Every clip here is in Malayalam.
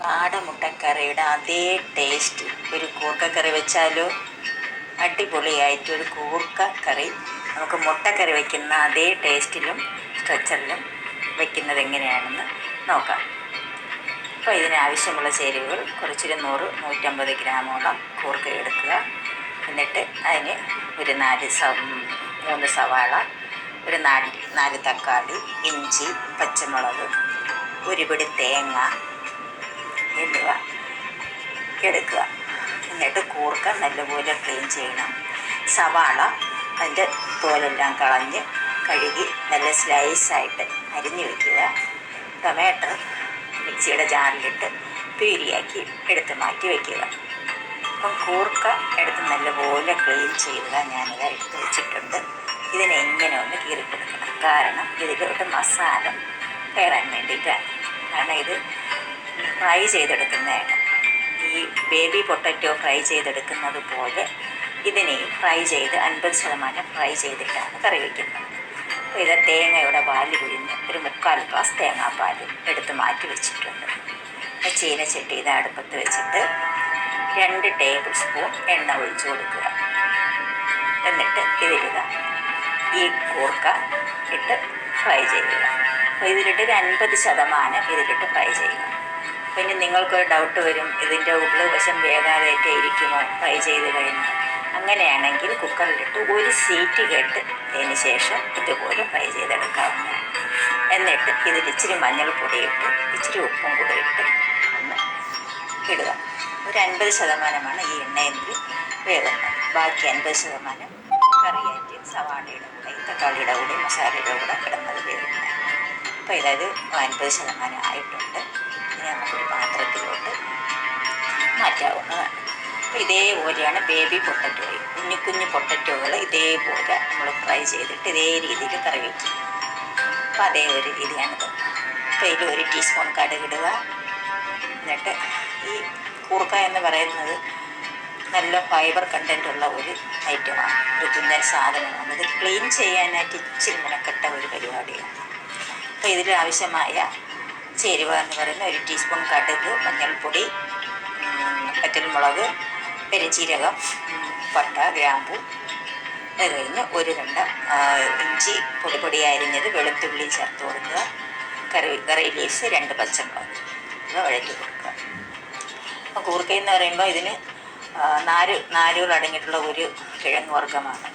കാടമുട്ടക്കറിയുടെ അതേ ടേസ്റ്റ് ഒരു കൂർക്കക്കറി വെച്ചാലോ അടിപൊളിയായിട്ട് ഒരു കൂർക്ക കറി നമുക്ക് മുട്ടക്കറി വയ്ക്കുന്ന അതേ ടേസ്റ്റിലും സ്ട്രെച്ചറിലും വയ്ക്കുന്നത് എങ്ങനെയാണെന്ന് നോക്കാം. അപ്പോൾ ഇതിനാവശ്യമുള്ള ചേരുവകൾ കുറച്ചൊരു നൂറ് നൂറ്റമ്പത് ഗ്രാമോളം കൂർക്ക എടുക്കുക. എന്നിട്ട് അതിന് ഒരു നാല് സ മൂന്ന് സവാള ഒരു നാല് നാല് തക്കാളി ഇഞ്ചി പച്ചമുളക് ഒരു പിടി തേങ്ങ എന്നിവ എടുക്കുക. എന്നിട്ട് കൂർക്ക നല്ലപോലെ ക്ലീൻ ചെയ്യണം. സവാള അതിന്റെ തോലെല്ലാം കളഞ്ഞ് കഴുകി നല്ല സ്ലൈസായിട്ട് അരിഞ്ഞു വയ്ക്കുക ടൊമാറ്റോ മിക്സിയുടെ ജാറിലിട്ട് പ്യൂരിയാക്കി എടുത്ത് മാറ്റി വയ്ക്കുക അപ്പം കൂർക്ക എടുത്ത് നല്ലപോലെ ക്ലീൻ ചെയ്യുക ഞാനിത് എടുത്ത് വെച്ചിട്ടുണ്ട്. ഇതിനെ ഇങ്ങനെ ഒന്ന് കീറി കൊടുക്കണം കാരണം ഇതിലൊരു മസാല കയറാൻ വേണ്ടിയിട്ടാണ്. കാരണം ഇത് ഫ്രൈ ചെയ്തെടുക്കുന്നതാണ്. ഈ ബേബി പൊട്ടറ്റോ ഫ്രൈ ചെയ്തെടുക്കുന്നത് പോലെ ഇതിനെയും ഫ്രൈ ചെയ്ത് അൻപത് ശതമാനം ഫ്രൈ ചെയ്തിട്ടാണ് കറി വയ്ക്കുന്നത് അപ്പോൾ ഇത് തേങ്ങയുടെ പാൽ പിഴിഞ്ഞ് ഒരു മുക്കാൽ ഗ്ലാസ് പാൽ എടുത്ത് മാറ്റി വെച്ചിട്ടുണ്ട്. ചീനച്ചട്ടി ഇത് അടുപ്പത്ത് വെച്ചിട്ട് രണ്ട് ടേബിൾ സ്പൂൺ എണ്ണ ഒഴിച്ചു കൊടുക്കുക. എന്നിട്ട് ഇതിടുക ഈ കൂർക്ക ഇട്ട് ഫ്രൈ ചെയ്യുക. അപ്പോൾ ഇതിലിട്ട് ഒരു അൻപത് ശതമാനം ഇതിലിട്ട് ഫ്രൈ ചെയ്യുക. ഇനി നിങ്ങൾക്കൊരു ഡൗട്ട് വരും ഇതിന്റെ ഉള്ളു വശം വേകാതെയൊക്കെ ഇരിക്കുമോ? ഫ്രൈ ചെയ്ത് കഴിഞ്ഞ് അങ്ങനെയാണെങ്കിൽ കുക്കറിലിട്ട് ഒരു സീറ്റ് കേട്ട് അതിന് ശേഷം ഇതുപോലെ ഫ്രൈ ചെയ്തെടുക്കാവുന്നതാണ്. എന്നിട്ട് ഇതിൽ ഇച്ചിരി മഞ്ഞൾപ്പൊടി ഇട്ട് ഇച്ചിരി ഉപ്പും കൂടെ ഇട്ട് ഒന്ന് ഇടുക. ഒരു അൻപത് ശതമാനമാണ് ഈ എണ്ണയെങ്കിൽ വേകുന്നത് ബാക്കി അൻപത് ശതമാനം കറിയായിട്ട് സവാളയുടെ കൂടെ തക്കാളിയുടെ കൂടെ മസാലയുടെ കൂടെ കിടന്നത് വേകുന്നത് അപ്പോൾ ഇതായത് അൻപത് ശതമാനം ആയിട്ടുണ്ട്. ഇനി നമുക്കൊരു പാത്രത്തിലോട്ട് മാറ്റാവുന്നതാണ്. അപ്പോൾ ഇതേപോലെയാണ് ബേബി പൊട്ടറ്റോയിൽ കുഞ്ഞു കുഞ്ഞു പൊട്ടറ്റോകൾ ഇതേപോലെ നമ്മൾ ഫ്രൈ ചെയ്തിട്ട് ഇതേ രീതിയിൽ കറി വയ്ക്കും അപ്പോൾ അതേ ഒരു രീതിയാണിത് അപ്പോൾ ഇതിൽ ഒരു ടീസ്പൂൺ കടുകിടുക എന്നിട്ട് ഈ കൂർക്ക എന്ന് പറയുന്നത് നല്ല ഫൈബർ കണ്ടന്റ് ഉള്ള ഒരു ഐറ്റമാണ് ഒരു തുന്നൽ സാധനമാണ്. ഇത് ക്ലീൻ ചെയ്യാനായിട്ട് ഇച്ചിരി മെനക്കെട്ട ഒരു പരിപാടിയാണ്. അപ്പോൾ ഇതിൽ ആവശ്യമായ ചേരുവ എന്ന് പറയുന്ന ഒരു ടീസ്പൂൺ കടുക് മഞ്ഞൾപ്പൊടി പറ്റൽമുളക് പെരുംജീരകം പട്ട ഗ്രാമ്പു അത് കഴിഞ്ഞ് ഒരു രണ്ട ഇഞ്ചി പൊടി പൊടി അരിഞ്ഞത് വെളുത്തുള്ളി ചേർത്ത് കൊടുക്കുക. കറി കറി ലീവ്സ് രണ്ട് പച്ചമുളക്. ഇവ വഴറ്റി കൊടുക്കുക. അപ്പോൾ കൂർക്ക എന്ന് പറയുമ്പോൾ ഇതിന് നാര് നാരുകൾ അടങ്ങിയിട്ടുള്ള ഒരു കിഴങ്ങ് വർഗമാണ്.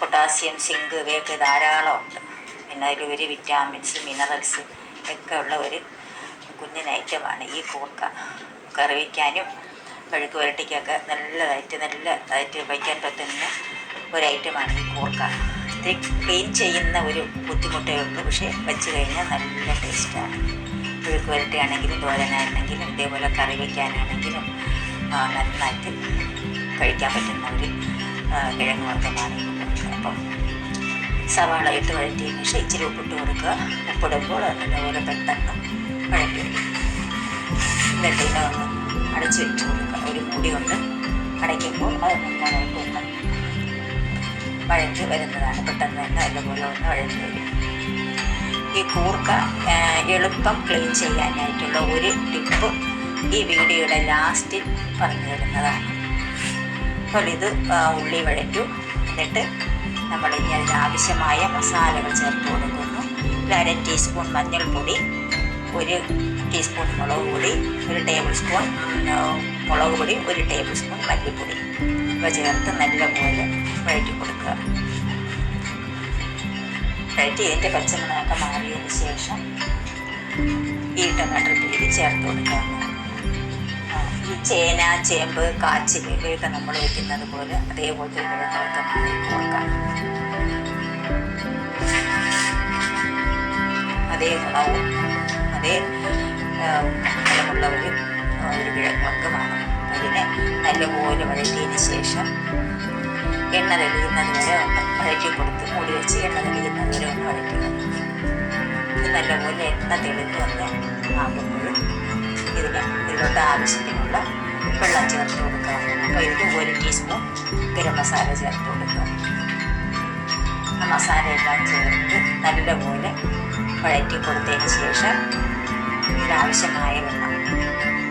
പൊട്ടാസ്യം സിങ്ക് ഇവയൊക്കെ ധാരാളമുണ്ട്. പിന്നെ അതിൽ ഒരു വിറ്റാമിൻസ് മിനറൽസ് ഒക്കെ ഉള്ള ഒരു കുഞ്ഞൻ ഐറ്റമാണ് ഈ കൂർക്ക. കറി വയ്ക്കാനും കഴുക്ക് വരട്ടിക്കൊക്കെ നല്ലതായിട്ട് നല്ലതായിട്ട് വയ്ക്കാൻ പറ്റുന്ന ഒരു ഐറ്റമാണ് ഈ കൂർക്ക. ഇത്തിരി ക്ലീൻ ചെയ്യുന്ന ഒരു ബുദ്ധിമുട്ടേ ഉള്ളൂ പക്ഷേ വെച്ച് കഴിഞ്ഞാൽ നല്ല ടേസ്റ്റാണ്. പുഴുക്ക് വരട്ടിയാണെങ്കിലും തോരനാണെങ്കിലും ഇതേപോലെ കറി വയ്ക്കാനാണെങ്കിലും നന്നായിട്ട് കഴിക്കാൻ പറ്റുന്ന ഒരു കിഴങ്ങ് വർഗമാണ് ഈ കൂർക്ക. അപ്പം സവാള ഇട്ട് വഴറ്റിയതിന് ശേഷം ഇച്ചിരി ഉപ്പിട്ട് കൊടുക്കുക. ഉപ്പിടുമ്പോൾ അതുപോലെ പെട്ടെന്ന് വഴറ്റി എന്നിട്ട് ഇതിനെ ഒന്ന് അടച്ച് വെച്ച് കൊടുക്കുക ഒരു മുടി കൊണ്ട് അടയ്ക്കുമ്പോൾ അത് നന്നായിട്ട് ഒന്ന് വഴറ്റി വരുന്നതാണ് പെട്ടെന്ന് തന്നെ അതുപോലെ ഒന്ന് വഴറ്റി വരും. ഈ കൂർക്ക എളുപ്പം ക്ലീൻ ചെയ്യാനായിട്ടുള്ള ഒരു ടിപ്പ് ഈ വീഡിയോയുടെ ലാസ്റ്റിൽ പറഞ്ഞു തരുന്നതാണ്. അപ്പോൾ ഇത് ഉള്ളി വഴറ്റു. എന്നിട്ട് നമ്മൾ ഇനി അതിനാവശ്യമായ മസാലകൾ ചേർത്ത് കൊടുക്കുന്നു. ഒരു അര ടീസ്പൂൺ മഞ്ഞൾപ്പൊടി ഒരു ടീസ്പൂൺ മുളക് പൊടി ഒരു ടേബിൾ സ്പൂൺ മുളക് പൊടി ഒരു ടേബിൾ സ്പൂൺ മല്ലിപ്പൊടി. ഇവ ചേർത്ത് നല്ലപോലെ വഴറ്റി കൊടുക്കുക. വഴറ്റി ഇതിന്റെ പച്ചമുളകൊക്കെ മാറിയതിന് ശേഷം ഈ ടൊമാറ്റോ പിടി ചേർത്ത് കൊടുക്കുക. ഈ ചേന ചേമ്പ് കാച്ചിൽ ഇവയൊക്കെ നമ്മൾ വയ്ക്കുന്നത് പോലെ അതേപോലത്തെ കിഴങ്ങുവർഗമാണ് ഈ അതേ ഗുണവും അതേ ഫലമുള്ള ഒരു ഒരു കിഴങ്ങുവർഗമാണ് അതിനെ നല്ലപോലെ വഴറ്റിയതിന് ശേഷം എണ്ണ തെളിയുന്നത് വരെ ഒന്ന് വഴറ്റി കൊടുത്ത് മൂടി വെച്ച് എണ്ണ തെളിയുന്നത് വരെ ഒന്ന് വഴറ്റുക. ഇത് നല്ലപോലെ എണ്ണ തെളിഞ്ഞ് വന്ന് ആകുമ്പോഴും ഇതിന് ഇതിലോട്ട് ആവശ്യത്തിനുള്ള വെള്ളം ചേർത്ത് കൊടുക്കുക. അപ്പോൾ ഇതിന് ഒരു ടീസ്പൂൺ ഗരം മസാല ചേർത്ത് കൊടുക്കുക. ആ മസാല എല്ലാം ചേർത്ത് നല്ലപോലെ വഴറ്റി കൊടുത്തതിന് ശേഷം ഇതിനാവശ്യമായ വെള്ളം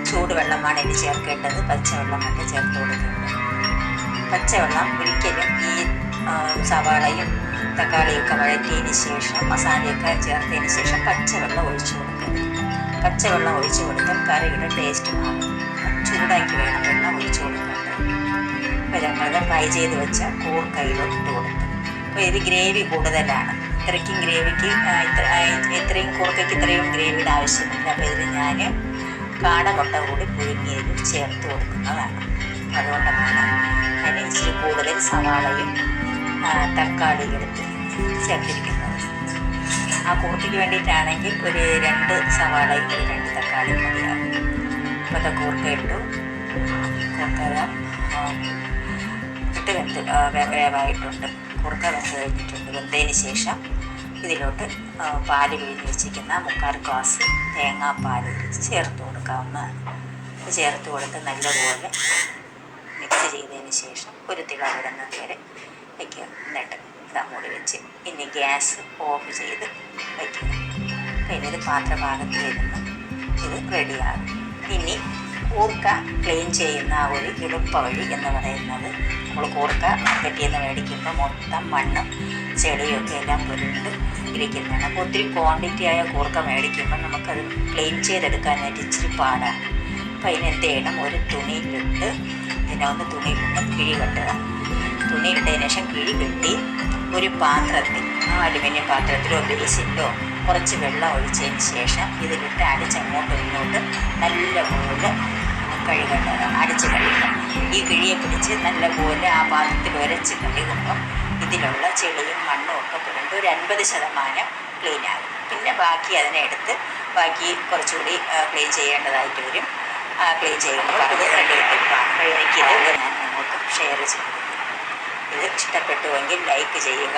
ചൂടുവെള്ളമാണ് ഇനി ചേർക്കേണ്ടത്. പച്ചവെള്ളമൊക്കെ ചേർത്ത് കൊടുക്കുന്നത് പച്ചവെള്ളം ഒരിക്കലും ഈ സവാളയും തക്കാളിയൊക്കെ വഴറ്റിയതിന് ശേഷം മസാലയൊക്കെ ചേർത്തതിന് ശേഷം പച്ചവെള്ളം ഒഴിച്ചു കൊടുക്കരുത് പച്ചവെള്ളം ഒഴിച്ചു കൊടുത്താൽ കറിയുടെ ടേസ്റ്റ് മാറും. ചൂടാക്കി വേണം വെള്ളം ഒഴിച്ചു കൊടുക്കേണ്ടത് അപ്പോൾ ഞങ്ങളത് ഫ്രൈ ചെയ്ത് വെച്ച കൂർക്കയിലോട്ട് ഇട്ട് കൊടുത്തു അപ്പോൾ ഇത് ഗ്രേവി കൂടുതലാണ്. ഇത്രയ്ക്കും ഗ്രേവിക്ക് ഇത്ര ഇത്രയും കൂർക്കയ്ക്ക് ഇത്രയും ഗ്രേവിയുടെ ആവശ്യമില്ല അപ്പോൾ ഇതിൽ ഞാൻ കാടമുട്ട കൂടി പുഴുങ്ങിയതിൽ ചേർത്ത് കൊടുക്കുന്നതാണ്. അതുകൊണ്ടാണ് അതിന് ഇച്ചിരി കൂടുതൽ സവാളയും തക്കാളിയും എടുത്ത് ചേർത്തിരിക്കുന്നത്. ആ കൂർക്കയ്ക്ക് വേണ്ടിയിട്ടാണെങ്കിൽ ഒരു രണ്ട് സവാളയും ഒരു രണ്ട് തക്കാളിയും മതിയാകും അപ്പോൾ കുറുക്ക ഇട്ടു. കൂർക്ക ആ, ഇട്ട് വേവായിട്ടുണ്ട്. കുറുക്ക വെന്ത് വെന്തതിന് ശേഷം ഇതിലോട്ട് പാൽ പിഴിഞ്ഞ് വെച്ചിരിക്കുന്ന മുക്കാൽ ഗ്ലാസ് തേങ്ങാപ്പാൽ ചേർത്ത് കൊടുക്കാവുന്നതാണ് ചേർത്ത് കൊടുത്ത് നല്ലപോലെ മിക്സ് ചെയ്തതിന് ശേഷം ഒരു തിള വിടുന്നത് വരെ വയ്ക്കുക എന്നിട്ട് ഇതാ മൂടി വെച്ച് ഇനി ഗ്യാസ് ഓഫ് ചെയ്ത് വയ്ക്കുക പിന്നെ ഇത് പാത്രഭാഗത്ത് വരുന്നു. ഇത് റെഡിയാകും ഇനി കൂർക്ക ക്ലീൻ ചെയ്യുന്ന ഒരു എളുപ്പ വഴി എന്ന് പറയുന്നത്. നമ്മൾ കൂർക്ക മാർക്കറ്റിൽ നിന്ന് മേടിക്കുമ്പോൾ മൊത്തം മണ്ണും ചെളിയൊക്കെ എല്ലാം പുരണ്ട് ഇരിക്കുന്നതാണ്. അപ്പോൾ ഒത്തിരി ക്വാണ്ടിറ്റി ആയ കൂർക്ക മേടിക്കുമ്പോൾ നമുക്കത് ക്ലീൻ ചെയ്തെടുക്കാനായിട്ട് ഇച്ചിരി പാടാണ്. അപ്പോൾ അതിനെന്ത് ചെയ്യണം? ഒരു തുണിയിലിട്ട് പിന്നെ ഒന്ന് തുണിയിലിട്ട് കിഴി കെട്ടുക. തുണിയിട്ടതിന് ശേഷം കിഴി കെട്ടി ഒരു പാത്രത്തിൽ ആ അലുമിനിയം പാത്രത്തിലോ ബേസിലോ കുറച്ച് വെള്ളം ഒഴിച്ചതിന് ശേഷം ഇതിലിട്ട് അടിച്ചങ്ങോട്ടും ഇങ്ങോട്ടും നല്ലപോലെ കഴുകേണ്ടത് അടിച്ച് കഴുകണം. ഈ കിഴിയെ പിടിച്ച് നല്ലപോലെ ആ പാത്രത്തിൽ ഉരച്ച് കഴുകുമ്പം ഇതിലുള്ള ചെളിയും മണ്ണും ഒക്കെ പുരണ്ട് ഒരു അൻപത് ശതമാനം ക്ലീൻ ആകും. പിന്നെ ബാക്കി അതിനെ എടുത്ത് ബാക്കി കുറച്ചുകൂടി ക്ലീൻ ചെയ്യേണ്ടതായിട്ട് വരും. ക്ലീൻ ചെയ്യുമ്പോൾ അത് എനിക്കിത് ഞാൻ നിങ്ങൾക്ക് ഷെയർ ചെയ്തു. ഇത് ഇഷ്ടപ്പെട്ടുവെങ്കിൽ ലൈക്ക് ചെയ്യുക.